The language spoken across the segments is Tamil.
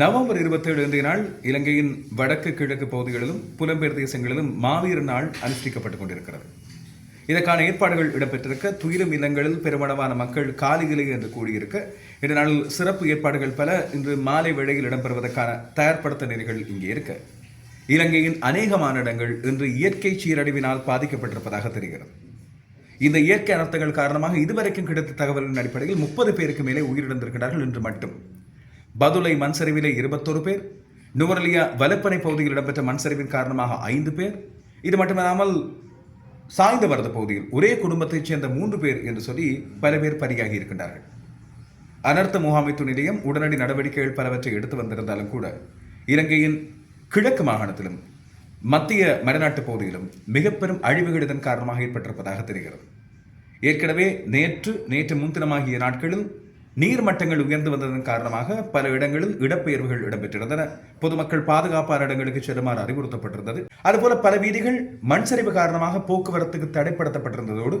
நவம்பர் இருபத்தேழு இன்றைய நாள் இலங்கையின் வடக்கு கிழக்கு பகுதிகளிலும் புலம்பெயர் தேசங்களிலும் மாவீர நாள் அனுஷ்டிக்கப்பட்டுக் கொண்டிருக்கிறது. இதற்கான ஏற்பாடுகள் இடம்பெற்றிருக்க துயிலும் இல்லங்களில் பெருமளவான மக்கள் காலிகளே என்று கூடியிருக்க இந்த நாளில் சிறப்பு ஏற்பாடுகள் பல இன்று மாலை வேளையில் இடம்பெறுவதற்கான தயார்படுத்த நிலைகள் இங்கே இருக்க. இலங்கையின் அநேகமான இடங்கள் இன்று இயற்கை சீரழிவினால் பாதிக்கப்பட்டிருப்பதாக தெரிகிறது. இந்த இயற்கை அனர்த்தங்கள் காரணமாக இதுவரைக்கும் கிடைத்த தகவலின் அடிப்படையில் முப்பது பேருக்கு மேலே உயிரிழந்திருக்கிறார்கள் என்று மட்டும். பதுளை மண் சரிவிலே இருபத்தொரு பேர் நுவரலியா வலப்பனை பகுதியில் இடம்பெற்ற மண் சரிவின் காரணமாக ஐந்து பேர். இது மட்டுமல்லாமல் சாய்ந்தவரத பகுதியில் ஒரே குடும்பத்தைச் சேர்ந்த மூன்று பேர் என்று சொல்லி பல பேர் பலியாகி இருக்கின்றார்கள். அனர்த்த முகாமைத்துவ நிலையம் உடனடி நடவடிக்கைகள் பலவற்றை எடுத்து வந்திருந்தாலும் கூட இலங்கையின் கிழக்கு மாகாணத்திலும் மத்திய மலைநாட்டு பகுதியிலும் மிக பெரும் அழிவுகள் இதன் காரணமாக ஏற்பட்டிருப்பதாக தெரிகிறது. ஏற்கனவே நேற்று நேற்று முன்தினமாகிய நாட்களில் நீர்மட்டங்கள் உயர்ந்து வந்ததன் காரணமாக பல இடங்களில் இடப்பெயர்வுகள் இடம்பெற்றிருந்தன. பொதுமக்கள் பாதுகாப்பான இடங்களுக்கு செல்லுமாறு அறிவுறுத்தப்பட்டிருந்தது. அதுபோல பல வீதிகள் மண் சரிவு காரணமாக போக்குவரத்துக்கு தடைப்படுத்தப்பட்டிருந்ததோடு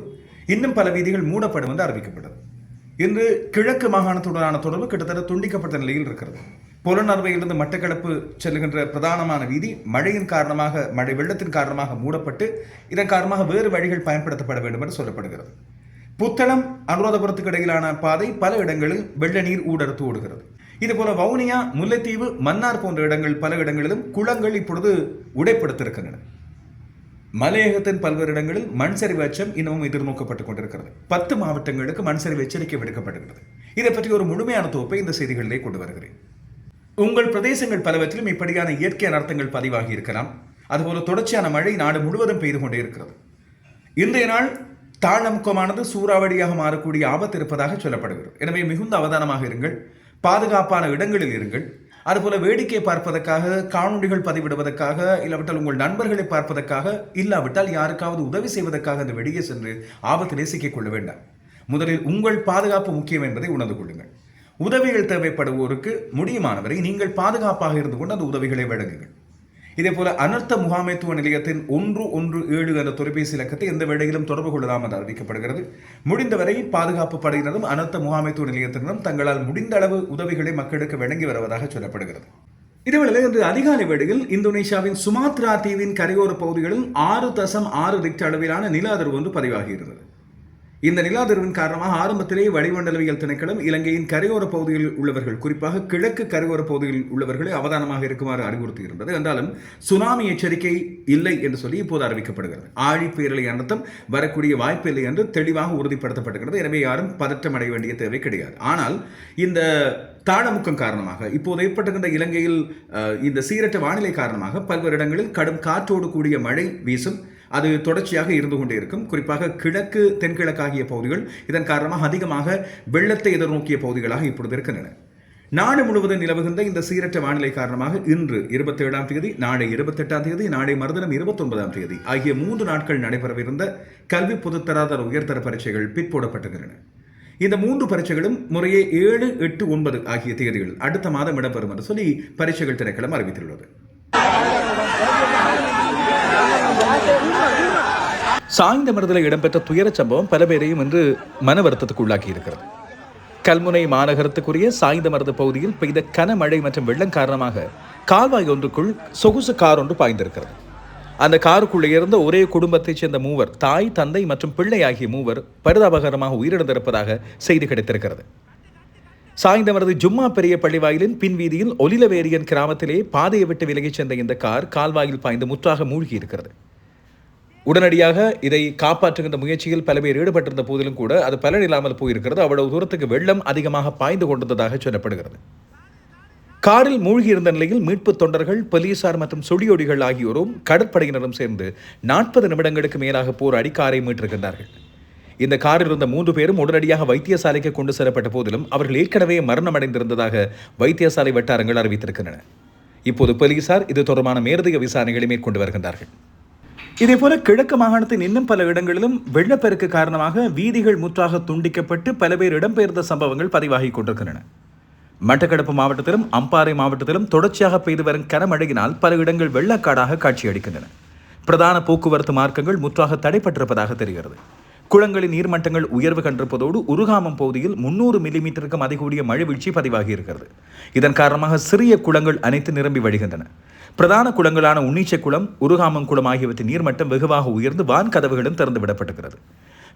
இன்னும் பல வீதிகள் மூடப்படும் என்று அறிவிக்கப்பட்டது. இன்று கிழக்கு மாகாணத்துடனான தொடர்பு கிட்டத்தட்ட துண்டிக்கப்பட்ட நிலையில் இருக்கிறது. புலனறுவையிலிருந்து மட்டக்களப்பு செல்லுகின்ற பிரதானமான வீதி மழையின் காரணமாக மழை வெள்ளத்தின் காரணமாக மூடப்பட்டு இதன் காரணமாக வேறு வழிகள் பயன்படுத்தப்பட வேண்டும் என்று சொல்லப்படுகிறது. புத்தளம் அனுராதபுரத்துக்கு இடையிலான பாதை பல இடங்களில் வெள்ள நீர் ஊடறுத்து ஓடுகிறது. இதுபோல வவுனியா முல்லைத்தீவு மன்னார் போன்ற இடங்கள் பல இடங்களிலும் குளங்கள் இப்பொழுது உடைப்படுத்திருக்கின்றன. மலையகத்தின் பல்வேறு இடங்களில் மண் சரிவு அச்சம் இன்னமும் எதிர்நோக்கப்பட்டுக் கொண்டிருக்கிறது. பத்து மாவட்டங்களுக்கு மண் சரிவு எச்சரிக்கை விடுக்கப்படுகிறது. இதை பற்றி ஒரு முழுமையான தொகுப்பை இந்த செய்திகளிலே கொண்டு வருகிறேன். உங்கள் பிரதேசங்கள் பலவற்றிலும் இப்படியான இயற்கை அனர்த்தங்கள் பதிவாகி இருக்கலாம். அதுபோல தொடர்ச்சியான மழை நாடு முழுவதும் பெய்து கொண்டே இருக்கிறது. இன்றைய நாள் தாழ்நமுக்கமானது சூறாவளியாக மாறக்கூடிய ஆபத்து இருப்பதாக சொல்லப்படுகிறது. எனவே மிகுந்த அவதானமாக இருங்கள். பாதுகாப்பான இடங்களில் இருங்கள். அதுபோல வேடிக்கை பார்ப்பதற்காக காணொலிகள் பதிவிடுவதற்காக இல்லாவிட்டால் உங்கள் நண்பர்களை பார்ப்பதற்காக இல்லாவிட்டால் யாருக்காவது உதவி செய்வதற்காக அந்த வெளியே சென்று ஆபத்திலே சிக்கிக் கொள்ள வேண்டாம். முதலில் உங்கள் பாதுகாப்பு முக்கியம் என்பதை உணர்ந்து கொள்ளுங்கள். உதவிகள் தேவைப்படுவோருக்கு முடியுமானவரை நீங்கள் பாதுகாப்பாக இருந்து கொண்டு அந்த உதவிகளை வழங்குங்கள். இதே போல அனர்த்த முகாமைத்துவ நிலையத்தின் ஒன்று ஒன்று ஏழு என்ற தொலைபேசி இலக்கத்தை எந்த வேளையிலும் தொடர்பு கொள்ளலாம் என்று அறிவிக்கப்படுகிறது. முடிந்தவரை பாதுகாப்பு படையினரும் அனர்த்த முகாமைத்துவ நிலையத்தினரும் தங்களால் முடிந்த அளவு உதவிகளை மக்களுக்கு வழங்கி வருவதாக சொல்லப்படுகிறது. இதுவேளை இன்று அதிகாலை வேளையில் இந்தோனேஷியாவின் சுமாத்ரா தீவின் கரையோர பகுதிகளில் ஆறு தசம் ஆறு ரிக்ட் அளவிலான நில அதிர்வு ஒன்று பதிவாகியிருந்தது. இந்த நிலாதிர்வின் காரணமாக ஆரம்பத்திலேயே வளிமண்டலவியல் திணைக்களம் இலங்கையின் கரையோர பகுதியில் உள்ளவர்கள் குறிப்பாக கிழக்கு கரையோர பகுதியில் உள்ளவர்களை அவதானமாக இருக்குமாறு அறிவுறுத்தியிருந்தது. என்றாலும் சுனாமி எச்சரிக்கை இல்லை என்று சொல்லி இப்போது அறிவிக்கப்படுகிறது. ஆழி பேரலை அனர்த்தம் வரக்கூடிய வாய்ப்பில்லை என்று தெளிவாக உறுதிப்படுத்தப்படுகிறது எனவே யாரும் பதற்றம் அடைய வேண்டிய தேவை கிடையாது. ஆனால் இந்த தாழமுக்கம் காரணமாக இப்போது ஏற்பட்டுகின்ற இலங்கையில் இந்த சீரற்ற வானிலை காரணமாக பல்வேறு இடங்களில் கடும் காற்றோடு கூடிய மழை வீசும் அது தொடர்ச்சியாக இருந்து கொண்டே இருக்கும். குறிப்பாக கிழக்கு தென்கிழக்கு ஆகிய பகுதிகள் இதன் காரணமாக அதிகமாக வெள்ளத்தை எதிர்நோக்கிய பகுதிகளாக இப்பொழுது இருக்கின்றன. நாடு முழுவதும் நிலவுகின்ற இந்த சீரற்ற வானிலை காரணமாக இன்று இருபத்தி ஏழாம் தேதி நாளை இருபத்தெட்டாம் தேதி நாளை மறுதினம் இருபத்தொன்பதாம் தேதி ஆகிய மூன்று நாட்கள் நடைபெறவிருந்த கல்வி பொதுத்தராதர உயர்தர பரீட்சைகள் பிற்போடப்பட்டுகின்றன. இந்த மூன்று பரீட்சைகளும் முறையே ஏழு எட்டு ஒன்பது ஆகிய தேதிகள் அடுத்த மாதம் இடம்பெறும் என்று சொல்லி பரீட்சைகள் திணைக்களம் அறிவித்துள்ளது. சாய்ந்த மருதில் இடம்பெற்ற துயரச் சம்பவம் பல பேரையும் இன்று மன வருத்தத்துக்கு உள்ளாக்கி இருக்கிறது. கல்முனை மாநகரத்துக்குரிய சாய்ந்த மருது பகுதியில் பெய்த கனமழை மற்றும் வெள்ளம் காரணமாக கால்வாய் ஒன்றுக்குள் சொகுசு கார் ஒன்று பாய்ந்திருக்கிறது. அந்த காருக்குள்ளே இருந்த ஒரே குடும்பத்தைச் சேர்ந்த மூவர் தாய் தந்தை மற்றும் பிள்ளை ஆகிய மூவர் பரிதாபகரமாக உயிரிழந்திருப்பதாக செய்தி கிடைத்திருக்கிறது. சாய்ந்தமரது ஜும்மா பெரிய பள்ளிவாயிலின் பின்வீதியில் ஒலிலவேரியன் கிராமத்திலே பாதையை விட்டு விலகிச் சென்ற இந்த கார் கால்வாயில் பாய்ந்து முற்றாக மூழ்கி இருக்கிறது உடனடியாக இதை காப்பாற்றுகின்ற முயற்சியில் பல பேர் ஈடுபட்டிருந்த போதிலும் கூட அது பலனில்லாமல் போயிருக்கிறது. அவ்வளவு தூரத்துக்கு வெள்ளம் அதிகமாக பாய்ந்து கொண்டிருந்ததாக சொல்லப்படுகிறது. காரில் மூழ்கியிருந்த நிலையில் மீட்பு தொண்டர்கள் போலீசார் மற்றும் சுழியொடிகள் ஆகியோரும் கடற்படையினரும் சேர்ந்து நாற்பது நிமிடங்களுக்கு மேலாக போராடி காரை மீட்டிருக்கின்றார்கள். இந்த காரில் இருந்த மூன்று பேரும் உடனடியாக வைத்தியசாலைக்கு கொண்டு செல்லப்பட்ட போதிலும் அவர்கள் ஏற்கனவே மரணமடைந்திருந்ததாக வைத்தியசாலை வட்டாரங்கள் அறிவித்திருக்கின்றன. இப்போது போலீசார் இது தொடர்பான மேலதிக விசாரணைகளை மேற்கொண்டு வருகின்றார்கள். இதேபோல கிழக்கு மாகாணத்தின் இன்னும் பல இடங்களிலும் வெள்ளப்பெருக்கு காரணமாக வீதிகள் முற்றாக துண்டிக்கப்பட்டு பல பேர் இடம்பெயர்ந்த சம்பவங்கள் பதிவாகி கொண்டிருக்கின்றன. மட்டக்களப்பு மாவட்டத்திலும் அம்பாறை மாவட்டத்திலும் தொடர்ச்சியாக பெய்து வரும் கனமழையினால் பல இடங்கள் வெள்ளக்காடாக காட்சியளிக்கின்றன. பிரதான போக்குவரத்து மார்க்கங்கள் முற்றாக தடைப்பட்டிருப்பதாக தெரிகிறது. குளங்களின் நீர்மட்டங்கள் உயர்வு கண்டிருப்பதோடு உருகாமம் பகுதியில் முன்னூறு மில்லிமீட்டருக்கும் அதிகூடிய மழை வீழ்ச்சி பதிவாகி இருக்கிறது. இதன் காரணமாக சிறிய குளங்கள் அனைத்து நிரம்பி வழிகின்றன. பிரதான குளங்களான உன்னிச்சை குளம் உருகாமம் குளம் ஆகியவற்றின் நீர்மட்டம் வெகுவாக உயர்ந்து வான் கதவுகளும் திறந்து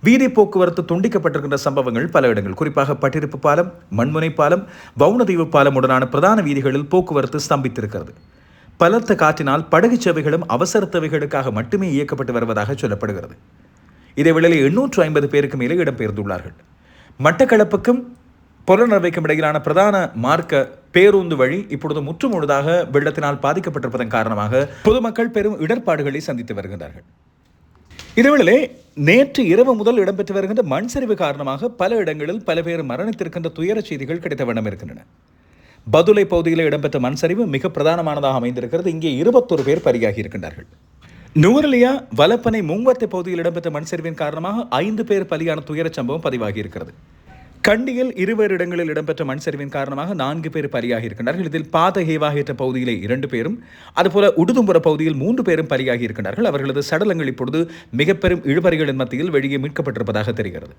வீதி போக்குவரத்து துண்டிக்கப்பட்டிருக்கின்ற சம்பவங்கள் பல இடங்கள் குறிப்பாக பட்டிருப்பு பாலம் மண்முனை பாலம் வவுனதீவு பாலம் உடனான பிரதான வீதிகளில் போக்குவரத்து ஸ்தம்பித்திருக்கிறது. பலத்த காற்றினால் படகு சேவைகளும் அவசர தேவைகளுக்காக மட்டுமே இயக்கப்பட்டு வருவதாக சொல்லப்படுகிறது. இதேவேளையில் எண்ணூற்று ஐம்பது பேருக்கு மேலே இடம்பெயர்ந்துள்ளார்கள். மட்டக்களப்புக்கும் புலனர்வைக்கும் இடையிலான பிரதான மார்க்க பேருந்து வழி இப்பொழுது முற்றுமுழுதாக வெள்ளத்தினால் பாதிக்கப்பட்டிருப்பதன் காரணமாக பொதுமக்கள் பெரும் இடர்பாடுகளை சந்தித்து வருகின்றார்கள். இதேவேளை நேற்று இரவு முதல் இடம்பெற்று வருகின்ற மண் சரிவு காரணமாக பல இடங்களில் பல பேர் மரணித்திருக்கின்ற துயர செய்திகள் கிடைத்த வண்ணம் இருக்கின்றன. பதுளை பகுதியில் இடம்பெற்ற மண் சரிவு மிக பிரதானமானதாக அமைந்திருக்கிறது. இங்கே இருபத்தொரு பேர் பலியாகி இருக்கின்றார்கள். நுவரலியா வலப்பனை மூங்கத்தை பகுதியில் இடம்பெற்ற மண் சரிவின் காரணமாக ஐந்து பேர் பலியான துயரச் சம்பவம் பதிவாகி இருக்கிறது கண்டியில் இருவேறு இடங்களில் இடம்பெற்ற மண் சரிவின் காரணமாக நான்கு பேர் பலியாகி இருக்கின்றார்கள் இதில் பாத என்ற பகுதியிலே இரண்டு பேரும் அதுபோல உடுதும்புற பகுதியில் மூன்று பேரும் பலியாகி இருக்கின்றார்கள் அவர்களது சடலங்கள் இப்பொழுது மிக பெரும் இழுபறிகளின் மத்தியில் வெளியே மீட்கப்பட்டிருப்பதாக தெரிகிறது.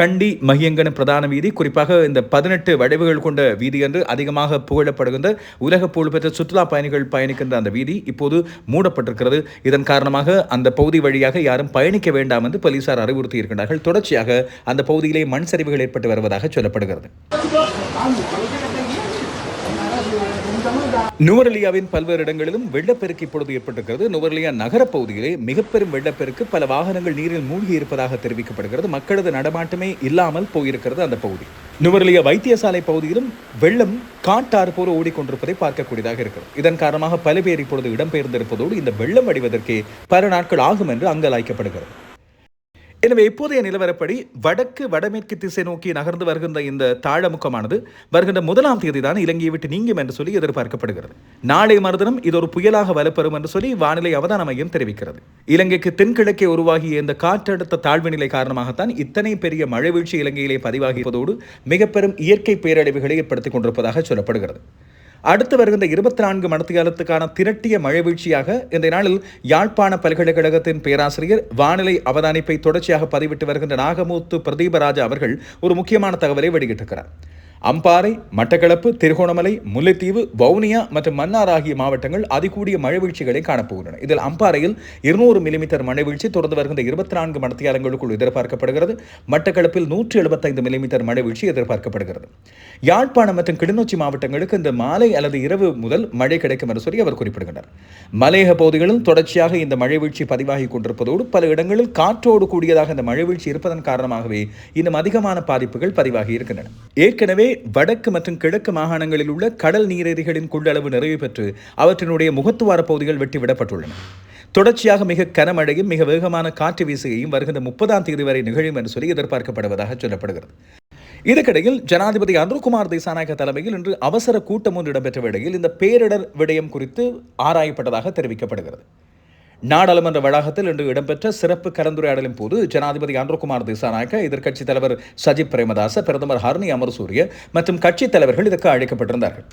கண்டி மகியங்கன பிரதான வீதி குறிப்பாக இந்த பதினெட்டு வளைவுகள் கொண்ட வீதி என்று அதிகமாக புகழப்படுகின்ற உலக புகழ்பெற்ற சுற்றுலா பயணிகள் பயணிக்கின்ற அந்த வீதி இப்போது மூடப்பட்டிருக்கிறது. இதன் காரணமாக அந்த பகுதி வழியாக யாரும் பயணிக்க வேண்டாம் என்று போலீசார் அறிவுறுத்தி இருக்கின்றார்கள் தொடர்ச்சியாக அந்த பகுதியிலே மண் சரிவுகள் ஏற்பட்டு வருவதாக சொல்லப்படுகிறது. நுவரலியாவின் பல்வேறு இடங்களிலும் வெள்ளப்பெருக்கு இப்பொழுது ஏற்பட்டிருக்கிறது. நுவரலியா நகர பகுதியிலே மிக பெரும் வெள்ளப்பெருக்கு பல வாகனங்கள் நீரில் மூழ்கி இருப்பதாக தெரிவிக்கப்படுகிறது. மக்களது நடமாட்டமே இல்லாமல் போயிருக்கிறது அந்த பகுதி. நுவரலியா வைத்தியசாலை பகுதியிலும் வெள்ளம் காட்டாறு போல ஓடிக்கொண்டிருப்பதை பார்க்கக்கூடியதாக இருக்கிறது. இதன் காரணமாக பல பேர் இப்பொழுது இடம்பெயர்ந்திருப்பதோடு இந்த வெள்ளம் அடிவதற்கே பல நாட்கள் ஆகும் என்று அங்கலாய்க்கப்படுகிறது. எனவே இப்போதைய நிலவரப்படி வடக்கு வடமேற்கு திசை நோக்கி நகர்ந்து வருகின்ற இந்த தாழமுக்கமானது வருகின்ற முதலாம் தேதி தான் இலங்கையை விட்டு நீங்கும் என்று சொல்லி எதிர்பார்க்கப்படுகிறது. நாளை மறுதினம் இது ஒரு புயலாக வலுப்பெறும் என்று சொல்லி வானிலை அவதான மையம் தெரிவிக்கிறது. இலங்கைக்கு தென்கிழக்கே உருவாகிய இந்த காற்றழுத்த தாழ்வு நிலை காரணமாகத்தான் இத்தனை பெரிய மழை வீழ்ச்சி இலங்கையிலே பதிவாகியதோடு மிக பெரும் இயற்கை பேரழிவுகளை ஏற்படுத்திக் கொண்டிருப்பதாக சொல்லப்படுகிறது. அடுத்து வருகின்ற இருபத்தி நான்கு மணித்தியாலத்துக்கான திரட்டிய மழை வீழ்ச்சியாக இந்த நாளில் யாழ்ப்பாண பல்கலைக்கழகத்தின் பேராசிரியர் வானிலை அவதானிப்பை தொடர்ச்சியாக பதிவிட்டு வருகின்ற நாகமூத்து பிரதீபராஜா அவர்கள் ஒரு முக்கியமான தகவலை வெளியிட்டிருக்கிறார். அம்பாறை மட்டக்களப்பு திருகோணமலை முல்லைத்தீவு வவுனியா மற்றும் மன்னார் ஆகிய மாவட்டங்கள் அதிகூடிய மழை வீழ்ச்சிகளை காணப்போகின்றன. இதில் அம்பாறையில் இருநூறு மில்லிமீட்டர் மழை வீழ்ச்சி தொடர்ந்து வருகின்ற இருபத்தி நான்கு மணித்தியாலங்களுக்குள் எதிர்பார்க்கப்படுகிறது. மட்டக்களப்பில் நூற்றி எழுபத்தைந்து மில்லிமீட்டர் மழை வீழ்ச்சி எதிர்பார்க்கப்படுகிறது. யாழ்ப்பாணம் மற்றும் கிளிநொச்சி மாவட்டங்களுக்கு இந்த மாலை அல்லது இரவு முதல் மழை கிடைக்கும் என்று சொல்லி அவர் குறிப்பிடுகிறார் மலையக பகுதிகளில் தொடர்ச்சியாக இந்த மழை வீழ்ச்சி பதிவாகி கொண்டிருப்பதோடு பல இடங்களில் காற்றோடு கூடியதாக இந்த மழை வீழ்ச்சி இருப்பதன் காரணமாகவே இன்னும் அதிகமான பாதிப்புகள் பதிவாகி இருக்கின்றன. ஏற்கனவே வடக்கு மற்றும் கிழக்கு மாகாணங்களில் உள்ள கடல் நீரேரிகளின் கொள்ளளவு நிறைவு பெற்று அவற்றினுடைய முகத்துவார பகுதிகள் வெட்டிவிடப்பட்டுள்ளன. தொடர்ச்சியாக மிக கனமழையும் மிக வேகமான காற்று வீசுகையும் வருகின்ற முப்பதாம் தேதி வரை நிகழும் என்று சொல்லி எதிர்பார்க்கப்படுவதாக சொல்லப்படுகிறது. இதற்கிடையில் ஜனாதிபதி அனுர்குமார் திசாநாயக தலைமையில் இன்று அவசர கூட்டம் ஒன்று இடம்பெற்ற வேளையில் இந்த பேரிடர் விடயம் குறித்து ஆராயப்பட்டதாக தெரிவிக்கப்படுகிறது. நாடாளுமன்ற வளாகத்தில் இன்று இடம்பெற்ற சிறப்பு கலந்துரையாடலின் போது ஜனாதிபதி அனுர்குமார் திசாநாயக்க எதிர்க்கட்சித் தலைவர் சஜித் பிரேமதாச பிரதமர் ஹர்னி அமர்சூரிய மற்றும் கட்சித் தலைவர்கள் இதற்கு அழைக்கப்பட்டிருந்தார்கள்.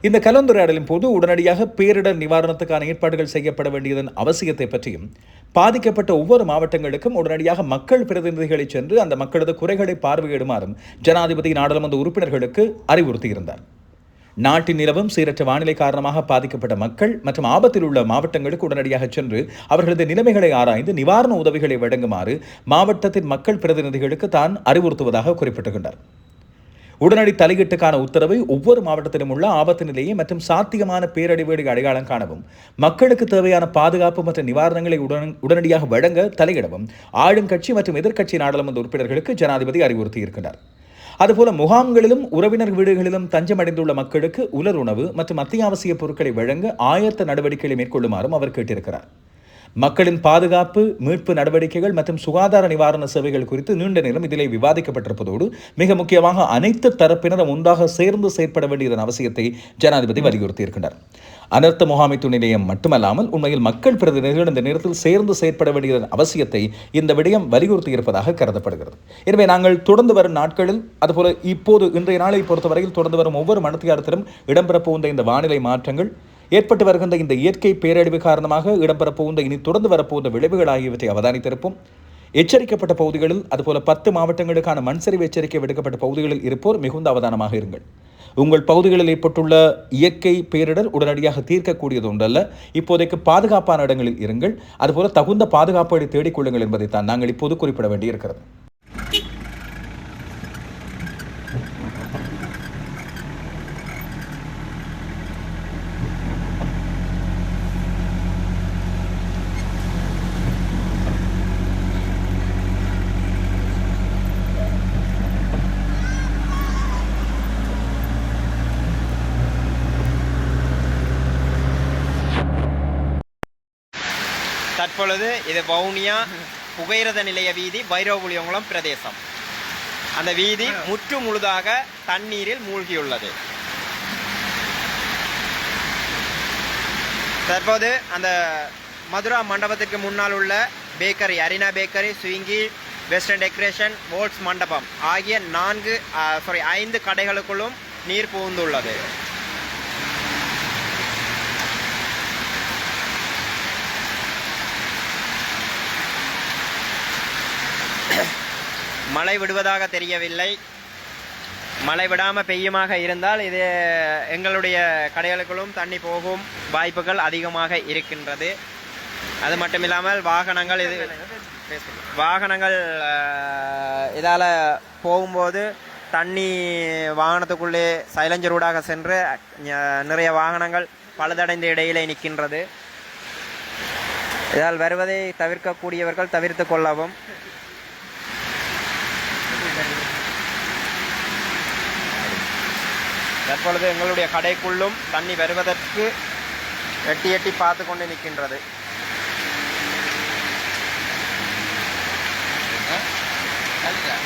இந்த கலந்துரையாடலின் போது உடனடியாக பேரிடர் நிவாரணத்துக்கான ஏற்பாடுகள் செய்யப்பட வேண்டியதன் அவசியத்தை பற்றியும் பாதிக்கப்பட்ட ஒவ்வொரு மாவட்டங்களுக்கும் உடனடியாக மக்கள் பிரதிநிதிகளை சென்று அந்த மக்களது குறைகளை பார்வையிடுமாறும் ஜனாதிபதி நாடாளுமன்ற உறுப்பினர்களுக்கு அறிவுறுத்தியிருந்தார். நாட்டின் நிலவும் சீரற்ற வானிலை காரணமாக பாதிக்கப்பட்ட மக்கள் மற்றும் ஆபத்தில் உள்ள மாவட்டங்களுக்கு உடனடியாக சென்று அவர்களது நிலைமைகளை ஆராய்ந்து நிவாரண உதவிகளை வழங்குமாறு மாவட்டத்தின் மக்கள் பிரதிநிதிகளுக்கு தான் அறிவுறுத்துவதாக குறிப்பிட்டுகின்றார். உடனடி தலையீட்டுக்கான உத்தரவை ஒவ்வொரு மாவட்டத்திலும் உள்ள ஆபத்து நிலையை மற்றும் சாத்தியமான பேரழிவுகளை அடையாளம் காணவும் மக்களுக்கு தேவையான பாதுகாப்பு மற்றும் நிவாரணங்களை உடன் உடனடியாக வழங்க தலையிடவும் ஆளும் கட்சி மற்றும் எதிர்க்கட்சி நாடாளுமன்ற உறுப்பினர்களுக்கு ஜனாதிபதி அறிவுறுத்தியிருக்கிறார். அதுபோல முகாம்களிலும் உறவினர் வீடுகளிலும் தஞ்சமடைந்துள்ள மக்களுக்கு உலர் உணவு மற்றும் அத்தியாவசிய பொருட்களை வழங்க ஆயத்த நடவடிக்கைகளை மேற்கொள்ளுமாறும் அவர் கேட்டிருக்கிறார். மக்களின் பாதுகாப்பு மீட்பு நடவடிக்கைகள் மற்றும் சுகாதார நிவாரண சேவைகள் குறித்து நீண்ட நேரம் இதிலே விவாதிக்கப்பட்டிருப்பதோடு மிக முக்கியமாக அனைத்து தரப்பினரும் ஒன்றாக சேர்ந்து செயற்பட வேண்டியதன் அவசியத்தை ஜனாதிபதி வலியுறுத்தியிருக்கிறார். அனர்த்த முகாமைத்துவ நிலையம் மட்டுமல்லாமல் உண்மையில் மக்கள் பிரதிநிதிகள் இந்த நேரத்தில் சேர்ந்து செயற்பட வேண்டியதன் அவசியத்தை இந்த விடயம் வலியுறுத்தி இருப்பதாக கருதப்படுகிறது. எனவே நாங்கள் தொடர்ந்து வரும் நாட்களில் அதுபோல இப்போது இன்றைய நாளை பொறுத்தவரையில் தொடர்ந்து வரும் ஒவ்வொரு மனத்தியாரத்திலும் இடம்பெற போகின்ற இந்த வானிலை மாற்றங்கள் ஏற்பட்டு வருகின்ற இந்த இயற்கை பேரழிவு காரணமாக இடம்பெற போகின்ற இனி தொடர்ந்து வரப்போகின்ற விளைவுகள் ஆகியவற்றை அவதானித்திருப்போம். எச்சரிக்கப்பட்ட பகுதிகளில் அதுபோல பத்து மாவட்டங்களுக்கான மண்சரிவு எச்சரிக்கை விடுக்கப்பட்ட பகுதிகளில் இருப்போர் மிகுந்த அவதானமாக இருங்கள். உங்கள் பகுதிகளில் ஏற்பட்டுள்ள இயற்கை பேரிடர் உடனடியாக தீர்க்கக்கூடியது ஒன்றல்ல இப்போதைக்கு பாதுகாப்பான இடங்களில் இருங்கள். அதுபோல தகுந்த பாதுகாப்பை தேடிக்கொள்ளுங்கள் என்பதைத்தான் நாங்கள் இப்போது குறிப்பிட வேண்டியிருக்கிறது. தற்பொழுது இது வவுனியா புகையிரத நிலைய வீதி வைரவபுலியங்குளம் பிரதேசம். அந்த வீதி முற்று முழுதாக தண்ணீரில் மூழ்கியுள்ளது. தற்போது அந்த மதுரா மண்டபத்திற்கு முன்னால் உள்ள பேக்கரி அரினா பேக்கரி ஸ்விங்கி வெஸ்டர்ன் டெக்கரேஷன் வோல்ட்ஸ் மண்டபம் ஆகிய நான்கு சாரி ஐந்து கடைகளுக்குள்ளும் நீர் புகுந்துள்ளது. மழை விடுவதாக தெரியவில்லை. மழை விடாமல் பெய்யுமாக இருந்தால் இது எங்களுடைய கடைகளுக்குள்ளும் தண்ணி போகும் வாய்ப்புகள் அதிகமாக இருக்கின்றது. அது மட்டும் இல்லாமல் வாகனங்கள் இது வாகனங்கள் இதால் போகும்போது தண்ணி வாகனத்துக்குள்ளே சைலஞ்சர் ஊடாக சென்று நிறைய வாகனங்கள் பழுதடைந்த இடையிலே நிற்கின்றது இதால் வருவதை தவிர்க்கக்கூடியவர்கள் தவிர்த்து கொள்ளவும் தற்பொழுது எங்களுடைய கடைக்குள்ளும் தண்ணி வருவதற்கு எட்டி எட்டி பார்த்து கொண்டு நிற்கின்றது. கல்வியா